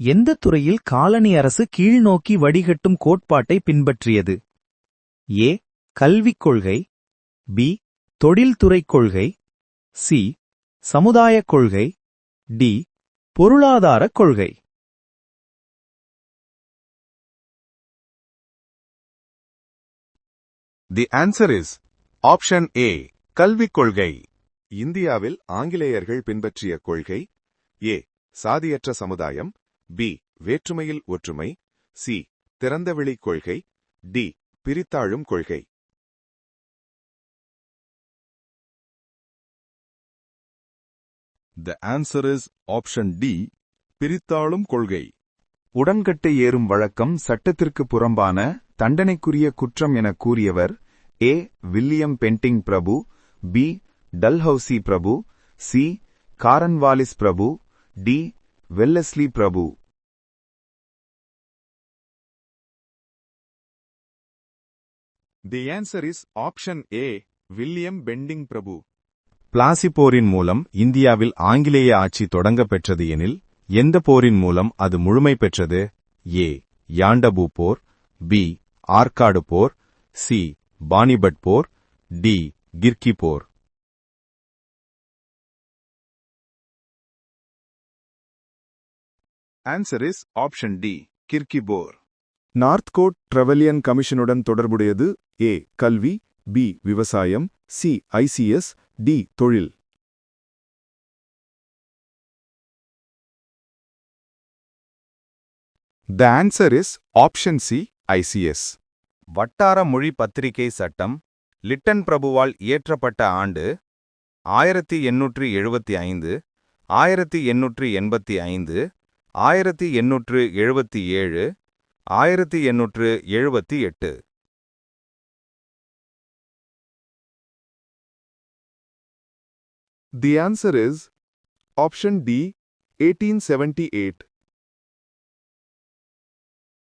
எந்த துறையில் காலனி அரசு கீழ்நோக்கி வடிகட்டும் கோட்பாட்டை பின்பற்றியது? ஏ. கல்விக் கொள்கை பி. தொழில்துறைக் கொள்கை சி. சமுதாயக் கொள்கை டி. பொருளாதாரக் கொள்கை. The answer is option A கல்விக் கொள்கை. இந்தியாவில் ஆங்கிலேயர்கள் பின்பற்றிய கொள்கை ஏ. சாதியற்ற சமுதாயம் பி. வேற்றுமையில் ஒற்றுமை. சி. திறந்தவெளி கொள்கை. டி. பிரித்தாழும் கொள்கை. The answer is option D பிரித்தாளும் கொள்கை. உடன்கட்டை ஏறும் வழக்கம் சட்டத்திற்கு புறம்பான தண்டனைக்குரிய குற்றம் என கூறியவர் ஏ வில்லியம் பென்டிங் பிரபு பி டல்ஹவுசி பிரபு சி காரன்வாலிஸ் பிரபு D Wellesley Prabhu. The answer is option A William Bentinck பிரபு பிளாசி போரின் மூலம் இந்தியாவில் ஆங்கிலேய ஆட்சி தொடங்கப் பெற்றது எனில் எந்த போரின் மூலம் அது முழுமை பெற்றது? ஏ யாண்டபு போர் பி ஆற்காடு போர் சி பானிபட் போர் D கிர்கி bore. Answer is option D Kirki bore Northcote Trevelyan கமிஷனுடன் தொடர்புடையது ஏ கல்வி பி விவசாயம் சி ஐசிஎஸ் டி தொழில். The answer is option C ICS வட்டார மொழி பத்திரிகை சட்டம் லிட்டன் பிரபுவால் இயற்றப்பட்ட ஆண்டு ஆயிரத்தி எண்ணூற்று எழுபத்தி ஐந்து ஆயிரத்தி எண்ணூற்று எண்பத்தி ஐந்து ஆயிரத்தி எண்ணூற்று எழுபத்தி ஏழு ஆயிரத்தி எண்ணூற்று எழுபத்தி எட்டு. The answer is option D eighteen seventy eight